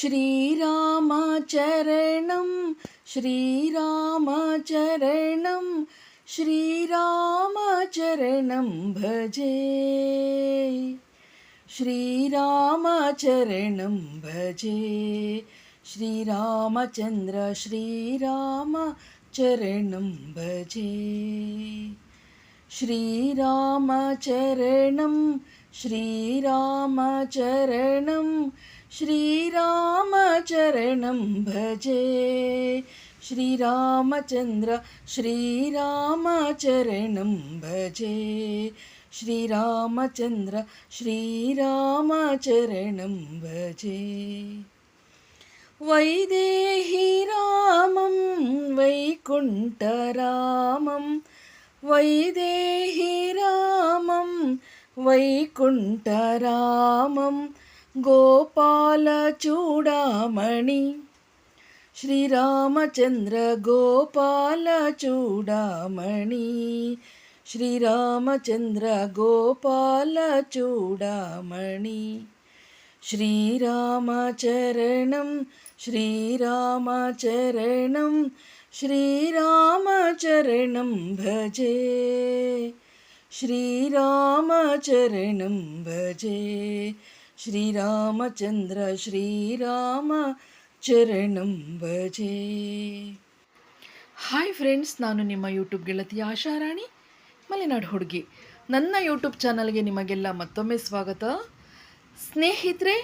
ശ്രീരാമചരണം ശ്രീരാമചരണം ശ്രീരാമചരണം ഭജേ. ശ്രീരാമചരണം ഭജേ. ശ്രീരാമചന്ദ്ര ശ്രീരാമചരണം ഭജേ. ശ്രീരാമചരണം ശ്രീരാമചരണം श्रीरामचरणं भजे श्रीरामचन्द्र श्रीरामचरणं भजे श्रीरामचन्द्र श्रीरामचरणं भजे वैदेही रामं वैकुण्ठरामं वैदेही रामं वैकुण्ठरामं ഗോപാലചൂടാമണി ശ്രീരാമചന്ദ്ര ഗോപാലചൂടാമണി ശ്രീരാമചന്ദ്ര ഗോപാലചൂടാമണി ശ്രീരാമചരണം ശ്രീരാമചരണം ശ്രീരാമചരണം ഭജേ. ശ്രീരാമചരണം ഭജേ. ಶ್ರೀರಾಮಚಂದ್ರ, ಶ್ರೀರಾಮ ಚರಣಂ ಭಜೆ. ಹಾಯ್ ಫ್ರೆಂಡ್ಸ್ ನಾನು ನಿಮ್ಮ ಯೂಟ್ಯೂಬ್ ಗೆಳತಿ ಆಶಾರಾಣಿ ಮಲೆನಾಡು ಹುಡುಗಿ. ನನ್ನ ಯೂಟ್ಯೂಬ್ ಚಾನಲ್ಗೆ ನಿಮಗೆಲ್ಲ ಮತ್ತೊಮ್ಮೆ ಸ್ವಾಗತ. ಸ್ನೇಹಿತರೆ,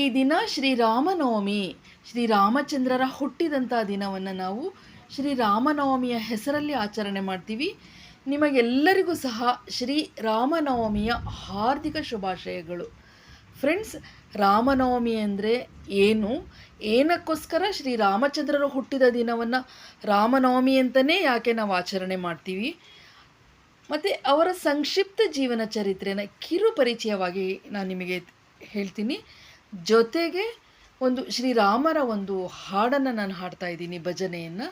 ಈ ದಿನ ಶ್ರೀರಾಮನವಮಿ, ಶ್ರೀರಾಮಚಂದ್ರರ ಹುಟ್ಟಿದಂಥ ದಿನವನ್ನು ನಾವು ಶ್ರೀರಾಮನವಮಿಯ ಹೆಸರಲ್ಲಿ ಆಚರಣೆ ಮಾಡ್ತೀವಿ. ನಿಮಗೆಲ್ಲರಿಗೂ ಸಹ ಶ್ರೀ ರಾಮನವಮಿಯ ಹಾರ್ದಿಕ ಶುಭಾಶಯಗಳು. ಫ್ರೆಂಡ್ಸ್ ರಾಮನವಮಿ ಅಂದರೆ ಏನು? ಏನಕ್ಕೋಸ್ಕರ ಶ್ರೀ ರಾಮಚಂದ್ರರು ಹುಟ್ಟಿದ ದಿನವನ್ನು ರಾಮನವಮಿ ಅಂತಲೇ ಯಾಕೆ ನಾವು ಆಚರಣೆ ಮಾಡ್ತೀವಿ? ಮತ್ತು ಅವರ ಸಂಕ್ಷಿಪ್ತ ಜೀವನ ಚರಿತ್ರೆನ ಕಿರು ಪರಿಚಯವಾಗಿ ನಾನು ನಿಮಗೆ ಹೇಳ್ತೀನಿ. ಜೊತೆಗೆ ಒಂದು ಶ್ರೀರಾಮರ ಒಂದು ಹಾಡನ್ನು ನಾನು ಹಾಡ್ತಾ ಇದ್ದೀನಿ, ಭಜನೆಯನ್ನು.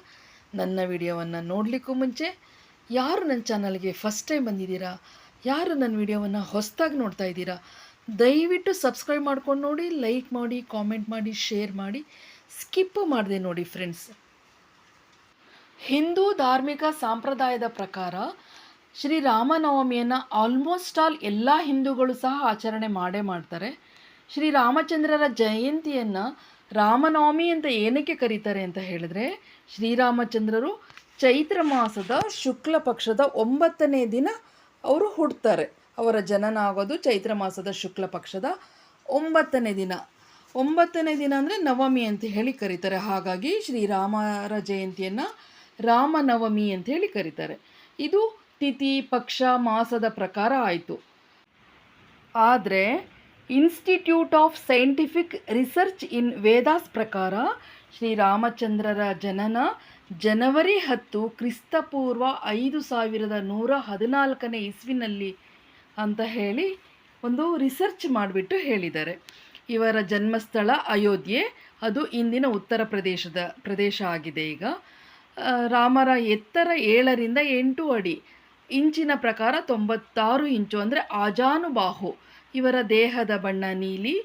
ನನ್ನ ವಿಡಿಯೋವನ್ನು ನೋಡಲಿಕ್ಕೂ ಮುಂಚೆ, ಯಾರು ನನ್ನ ಚಾನಲ್ಗೆ ಫಸ್ಟ್ ಟೈಮ್ ಬಂದಿದ್ದೀರಾ? ಯಾರು ನನ್ನ ವಿಡಿಯೋವನ್ನು ಹೊಸದಾಗಿ ನೋಡ್ತಾ ಇದ್ದೀರಾ? ದಯವಿಟ್ಟು ಸಬ್ಸ್ಕ್ರೈಬ್ ಮಾಡ್ಕೊಂಡು ನೋಡಿ ಲೈಕ್ ಮಾಡಿ ಕಾಮೆಂಟ್ ಮಾಡಿ ಶೇರ್ ಮಾಡಿ. ಸ್ಕಿಪ್ ಮಾಡಿದೆ ನೋಡಿ ಫ್ರೆಂಡ್ಸ್ ಹಿಂದೂ ಧಾರ್ಮಿಕ ಸಂಪ್ರದಾಯದ ಪ್ರಕಾರ ಶ್ರೀರಾಮನವಮಿಯನ್ನು ಆಲ್ಮೋಸ್ಟ್ ಆಲ್ ಎಲ್ಲ ಹಿಂದೂಗಳು ಸಹ ಆಚರಣೆ ಮಾಡೇ ಮಾಡ್ತಾರೆ. ಶ್ರೀರಾಮಚಂದ್ರರ ಜಯಂತಿಯನ್ನು ರಾಮನವಮಿ ಅಂತ ಏನಕ್ಕೆ ಕರೀತಾರೆ ಅಂತ ಹೇಳಿದ್ರೆ ಶ್ರೀರಾಮಚಂದ್ರರು ಚೈತ್ರ ಮಾಸದ ಶುಕ್ಲ ಪಕ್ಷದ ಒಂಬತ್ತನೇ ದಿನ ಅವರು ಹುಡ್ತಾರೆ ಅವರ ಜನನ ಆಗೋದು ಚೈತ್ರ ಮಾಸದ ಶುಕ್ಲ ಪಕ್ಷದ ಒಂಬತ್ತನೇ ದಿನ. ಒಂಬತ್ತನೇ ದಿನ ಅಂದರೆ ನವಮಿ ಅಂತ ಹೇಳಿ ಕರೀತಾರೆ. ಹಾಗಾಗಿ ಶ್ರೀರಾಮರ ಜಯಂತಿಯನ್ನು ರಾಮನವಮಿ ಅಂತ ಹೇಳಿ ಕರೀತಾರೆ. ಇದು ತಿಥಿ, ಪಕ್ಷ, ಮಾಸದ ಪ್ರಕಾರ ಆಯಿತು. ಆದರೆ institute of scientific research in Vedas ಪ್ರಕಾರ ಶ್ರೀರಾಮಚಂದ್ರರ ಜನನ ಜನವರಿ ಹತ್ತು ಕ್ರಿಸ್ತಪೂರ್ವ ಐದು ಸಾವಿರದ ನೂರ ಹದಿನಾಲ್ಕನೇ ಇಸ್ವಿನಲ್ಲಿ ಅಂತ ಹೇಳಿ ಒಂದು ರಿಸರ್ಚ್ ಮಾಡಿಬಿಟ್ಟು ಹೇಳಿದ್ದಾರೆ. ಇವರ ಜನ್ಮಸ್ಥಳ ಅಯೋಧ್ಯೆ, ಅದು ಇಂದಿನ ಉತ್ತರ ಪ್ರದೇಶದ ಪ್ರದೇಶ ಆಗಿದೆ ಈಗ. ರಾಮರ ಎತ್ತರ ಏಳರಿಂದ ಎಂಟು ಅಡಿ, ಇಂಚಿನ ಪ್ರಕಾರ ತೊಂಬತ್ತಾರು ಇಂಚು, ಅಂದರೆ ಆಜಾನುಬಾಹು. ಇವರ ದೇಹದ ಬಣ್ಣ ನೀಲಿ,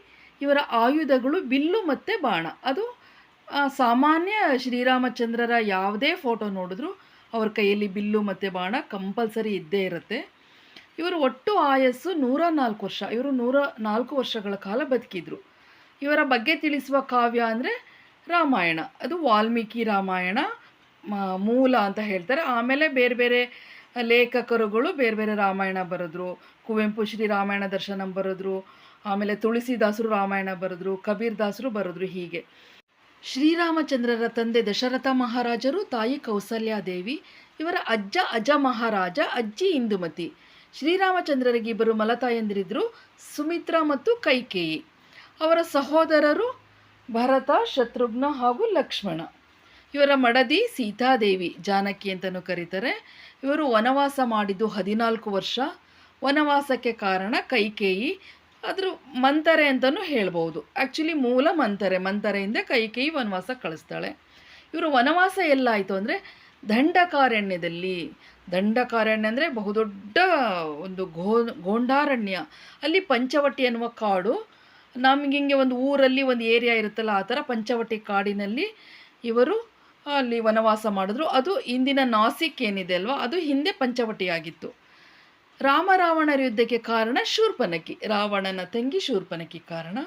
ಇವರ ಆಯುಧಗಳು ಬಿಲ್ಲು ಮತ್ತು ಬಾಣ. ಅದು ಸಾಮಾನ್ಯ ಶ್ರೀರಾಮಚಂದ್ರರ ಯಾವುದೇ ಫೋಟೋ ನೋಡಿದ್ರು ಅವ್ರ ಕೈಯಲ್ಲಿ ಬಿಲ್ಲು ಮತ್ತು ಬಾಣ ಕಂಪಲ್ಸರಿ ಇದ್ದೇ ಇರುತ್ತೆ. ಇವರು ಒಟ್ಟು ಆಯಸ್ಸು ನೂರ ನಾಲ್ಕು ವರ್ಷ. ಇವರು ನೂರ ನಾಲ್ಕು ವರ್ಷಗಳ ಕಾಲ ಬದುಕಿದ್ರು. ಇವರ ಬಗ್ಗೆ ತಿಳಿಸುವ ಕಾವ್ಯ ಅಂದರೆ ರಾಮಾಯಣ. ಅದು ವಾಲ್ಮೀಕಿ ರಾಮಾಯಣ ಮೂಲ ಅಂತ ಹೇಳ್ತಾರೆ. ಆಮೇಲೆ ಬೇರೆ ಬೇರೆ ಲೇಖಕರುಗಳು ಬೇರೆ ಬೇರೆ ರಾಮಾಯಣ ಬರೆದ್ರು. ಕುವೆಂಪು ಶ್ರೀ ರಾಮಾಯಣ ದರ್ಶನಂ ಬರೆದ್ರು. ಆಮೇಲೆ ತುಳಸಿದಾಸರು ರಾಮಾಯಣ ಬರೆದ್ರು. ಕಬೀರ್ ದಾಸರು ಬರೆದ್ರು ಹೀಗೆ. ಶ್ರೀರಾಮಚಂದ್ರರ ತಂದೆ ದಶರಥ ಮಹಾರಾಜರು ತಾಯಿ ಕೌಸಲ್ಯಾದೇವಿ ಇವರ ಅಜ್ಜ ಅಜ ಮಹಾರಾಜ, ಅಜ್ಜಿ ಇಂದುಮತಿ. ಶ್ರೀರಾಮಚಂದ್ರರಿಗೆ ಇಬ್ಬರು ಮಲತಾಯಂದಿರಿದ್ರು ಸುಮಿತ್ರಾ ಮತ್ತು ಕೈಕೇಯಿ. ಅವರ ಸಹೋದರರು ಭರತ, ಶತ್ರುಘ್ನ ಹಾಗೂ ಲಕ್ಷ್ಮಣ. ಇವರ ಮಡದಿ ಸೀತಾದೇವಿ, ಜಾನಕಿ ಅಂತಲೂ ಕರೀತಾರೆ. ಇವರು ವನವಾಸ ಮಾಡಿದ್ದು ಹದಿನಾಲ್ಕು ವರ್ಷ. ವನವಾಸಕ್ಕೆ ಕಾರಣ ಕೈಕೇಯಿ. ಅದ್ರ ಮಂತರೆ ಅಂತಲೂ ಹೇಳ್ಬೋದು. ಆ್ಯಕ್ಚುಲಿ ಮೂಲ ಮಂತರೆ, ಮಂತರೆಯಿಂದ ಕೈಕೇಯಿ ವನವಾಸ ಕಳಿಸ್ತಾಳೆ. ಇವರು ವನವಾಸ ಎಲ್ಲಾಯಿತು ಅಂದರೆ ದಂಡಕಾರಣ್ಯದಲ್ಲಿ, ದಂಡಕಾರಣ್ಯ ಅಂದರೆ ಬಹುದೊಡ್ಡ ಒಂದು ಗೋ, ಗೋಂಡಾರಣ್ಯ. ಅಲ್ಲಿ ಪಂಚವಟಿ ಅನ್ನುವ ಕಾಡು, ನಮಗೆ ಹಿಂಗೆ ಒಂದು ಊರಲ್ಲಿ ಒಂದು ಏರಿಯಾ ಇರುತ್ತಲ್ಲ ಆ ಥರ ಪಂಚವಟಿ ಕಾಡಿನಲ್ಲಿ ಇವರು ಅಲ್ಲಿ ವನವಾಸ ಮಾಡಿದ್ರು. ಅದು ಇಂದಿನ ನಾಸಿಕ್ ಏನಿದೆ ಅಲ್ವಾ, ಅದು ಹಿಂದೆ ಪಂಚವಟಿ ಆಗಿತ್ತು ರಾಮ ರಾವಣರ ಯುದ್ಧಕ್ಕೆ ಕಾರಣ ಶೂರ್ಪನಕಿ ರಾವಣನ ತಂಗಿ ಶೂರ್ಪನಕಿ ಕಾರಣ.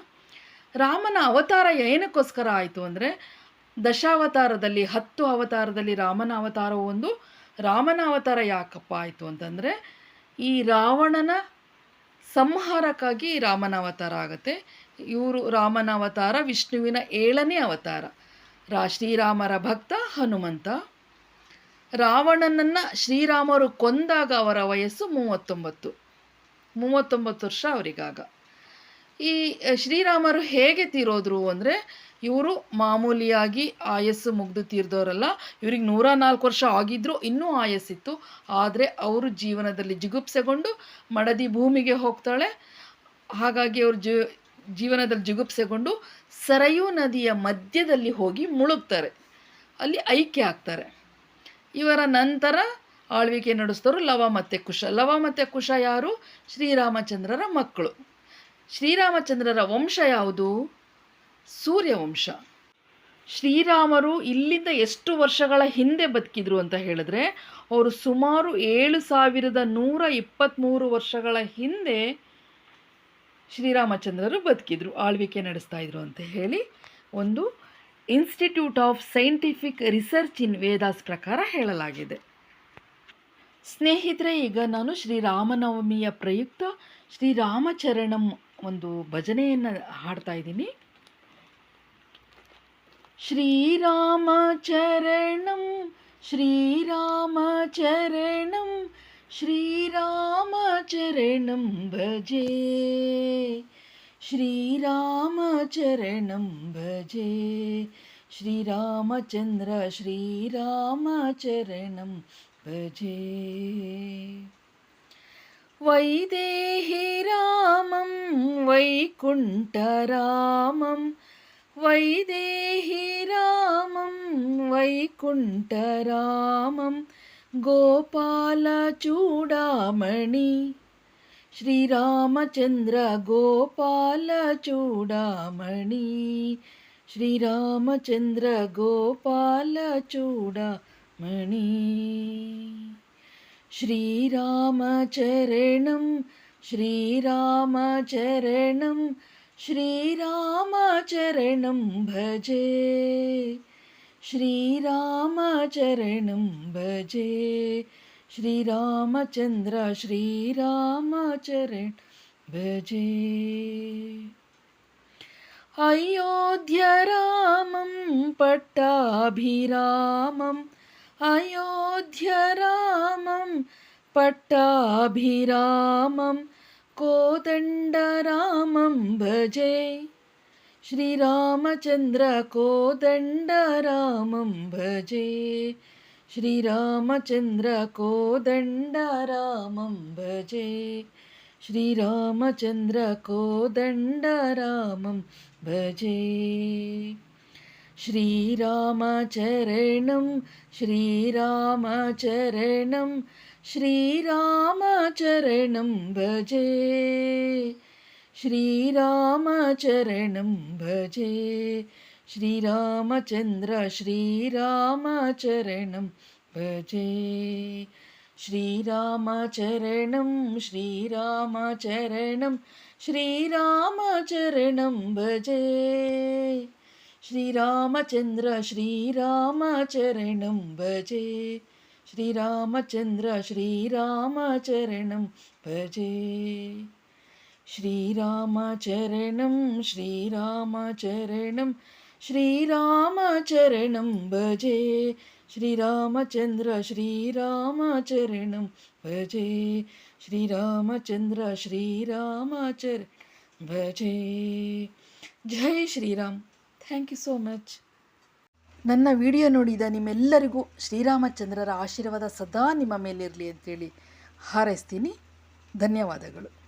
ರಾಮನ ಅವತಾರ ಏನಕ್ಕೋಸ್ಕರ ಆಯಿತು ಅಂದರೆ ದಶಾವತಾರದಲ್ಲಿ, ಹತ್ತು ಅವತಾರದಲ್ಲಿ ರಾಮನ ಅವತಾರ ಒಂದು. ರಾಮನ ಅವತಾರ ಯಾಕಪ್ಪ ಆಯಿತು ಅಂತಂದರೆ, ಈ ರಾವಣನ ಸಂಹಾರಕ್ಕಾಗಿ ರಾಮನ ಅವತಾರ ಆಗುತ್ತೆ. ಇವರು ರಾಮನ ಅವತಾರ, ವಿಷ್ಣುವಿನ ಏಳನೇ ಅವತಾರ. ರಾ, ಶ್ರೀರಾಮರ ಭಕ್ತ ಹನುಮಂತ. ರಾವಣನನ್ನು ಶ್ರೀರಾಮರು ಕೊಂದಾಗ ಅವರ ವಯಸ್ಸು ಮೂವತ್ತೊಂಬತ್ತು. ಮೂವತ್ತೊಂಬತ್ತು ವರ್ಷ ಅವರಿಗಾಗ. ಈ ಶ್ರೀರಾಮರು ಹೇಗೆ ತೀರೋದ್ರು ಅಂದರೆ, ಇವರು ಮಾಮೂಲಿಯಾಗಿ ಆಯಸ್ಸು ಮುಗ್ದು ತೀರ್ದವರಲ್ಲ ಇವ್ರಿಗೆ ನೂರ ನಾಲ್ಕು ವರ್ಷ ಆಗಿದ್ರು ಇನ್ನೂ ಆಯಸ್ಸಿತ್ತು. ಆದರೆ ಅವರು ಜೀವನದಲ್ಲಿ ಜಿಗುಪ್ಸೆಗೊಂಡು ಮಡದಿ ಭೂಮಿಗೆ ಹೋಗ್ತಾಳೆ. ಹಾಗಾಗಿ ಅವರು ಜೀವನದಲ್ಲಿ ಜಿಗುಪ್ಸೆಗೊಂಡು ಸರಯೂ ನದಿಯ ಮಧ್ಯದಲ್ಲಿ ಹೋಗಿ ಮುಳುಗ್ತಾರೆ. ಅಲ್ಲಿ ಐಕ್ಯ ಆಗ್ತಾರೆ. ಇವರ ನಂತರ ಆಳ್ವಿಕೆ ನಡೆಸಿದವರು ಲವ ಮತ್ತು ಕುಶ. ಲವ ಮತ್ತು ಕುಶ ಯಾರು? ಶ್ರೀರಾಮಚಂದ್ರರ ಮಕ್ಕಳು. ಶ್ರೀರಾಮಚಂದ್ರರ ವಂಶ ಯಾವುದು? ಸೂರ್ಯವಂಶ. ಶ್ರೀರಾಮರು ಇಲ್ಲಿಂದ ಎಷ್ಟು ವರ್ಷಗಳ ಹಿಂದೆ ಬದುಕಿದ್ರು ಅಂತ ಹೇಳಿದ್ರೆ, ಅವರು ಸುಮಾರು ಏಳು ಸಾವಿರದ ನೂರ ಇಪ್ಪತ್ತ್ಮೂರು ವರ್ಷಗಳ ಹಿಂದೆ ಶ್ರೀರಾಮಚಂದ್ರರು ಬದುಕಿದ್ರು, ಆಳ್ವಿಕೆ ನಡೆಸ್ತಾ ಇದ್ರು ಅಂತ ಹೇಳಿ ಒಂದು institute of scientific research in Vedas ಪ್ರಕಾರ ಹೇಳಲಾಗಿದೆ. ಸ್ನೇಹಿತರೆ, ಈಗ ನಾನು ಶ್ರೀರಾಮನವಮಿಯ ಪ್ರಯುಕ್ತ ಶ್ರೀರಾಮಚರಣಂ ಒಂದು ಭಜನೆಯನ್ನು ಹಾಡ್ತಾ ಇದ್ದೀನಿ. ಶ್ರೀರಾಮಚರಣಂ ಶ್ರೀರಾಮಚರಣಂ ಶ್ರೀರಾಮಚರಣಂ ಭಜೆ ಶ್ರೀರಾಮಚರಣಂ ಭಜೆ ಶ್ರೀರಾಮಚಂದ್ರ ಶ್ರೀರಾಮಚರಣಂ ಭಜೆ. వైదేహి రామం వైకుంఠరామం. వైదేహి రామం వైకుంఠరామం. గోపాల చూడామణి శ్రీరామచంద్ర గోపాల చూడామణి. శ్రీరామచంద్ర గోపాల చూడామణి. ശ്രീരാമചരണം ശ്രീരാമചരണം ശ്രീരാമചരണം ഭജേ. ശ്രീരാമചരണം ഭജേ. ശ്രീരാമചന്ദ്ര ശ്രീരാമചരണം ഭജേ. അയോധ്യ രാമം പട്ടാഭിരാമം अयोध्यरामं पट्टाभिरामं कोदण्डरामं भजे। श्रीरामचन्द्रकोदण्डरामं भजे। श्रीरामचन्द्रकोदण्डरामं भजे। श्रीरामचन्द्रकोदण्डरामं भजे। ശ്രീരാമചരണം ശ്രീരാമചരണം ശ്രീരാമചരണം ഭജേ. ശ്രീരാമചരണം ഭജേ. ശ്രീരാമചന്ദ്ര ശ്രീരാമചരണം ഭജേ. ശ്രീരാമചരണം ശ്രീരാമചരണം ശ്രീരാമചരണം ഭജേ. श्रीरामचन्द्र श्रीरामचरणं भजे। श्रीरामचन्द्र श्रीरामचरणं भजे। श्रीरामचरणं श्रीरामचरणं श्रीरामचरणं भजे। श्रीरामचन्द्र श्रीरामचरणं भजे। श्रीरामचन्द्र श्रीरामचरणं भजे। जय Shriram. Thank you so much ನನ್ನ ವಿಡಿಯೋ ನೋಡಿದ ನಿಮ್ಮೆಲ್ಲರಿಗೂ ಶ್ರೀರಾಮಚಂದ್ರರ ಆಶೀರ್ವಾದ ಸದಾ ನಿಮ್ಮ ಮೇಲಿರಲಿ ಅಂತೇಳಿ ಹಾರೈಸ್ತೀನಿ. ಧನ್ಯವಾದಗಳು.